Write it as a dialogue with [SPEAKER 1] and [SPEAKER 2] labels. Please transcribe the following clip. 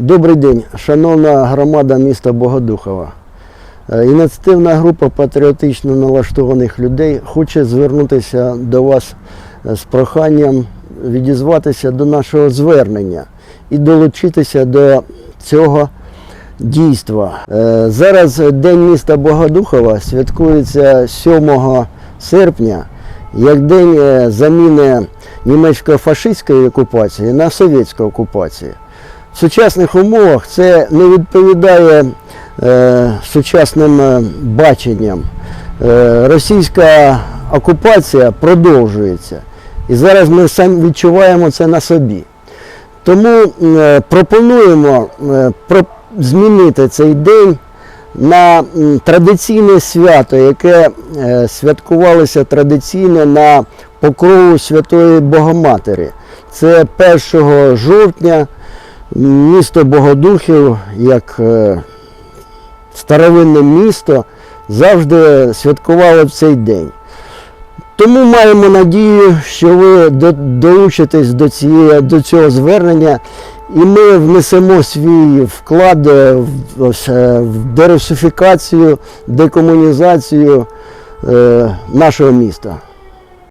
[SPEAKER 1] Добрий день, шановна громада міста Богодухова. Е, Ініціативна група патріотично налаштованих людей хоче звернутися до вас е, з проханням відізватися до нашого звернення і долучитися до цього дійства. Е, Зараз День міста Богодухова святкується 7 серпня як день заміни німецько-фашистської окупації на совєтську окупацію. В сучасних умовах це не відповідає е, сучасним е, баченням. Е, російська окупація продовжується. І зараз ми самі відчуваємо це на собі. Тому е, пропонуємо е, про- змінити цей день на традиційне свято, яке е, святкувалося традиційно на покрову Святої Богоматері. Це 1 жовтня місто Богодухів, як е, старовинне місто, завжди святкувало в цей день. Тому маємо надію, що ви долучитесь до, цієї, до цього звернення, і ми внесемо свій вклад е, в, в- дерусифікацію, декомунізацію е, нашого міста.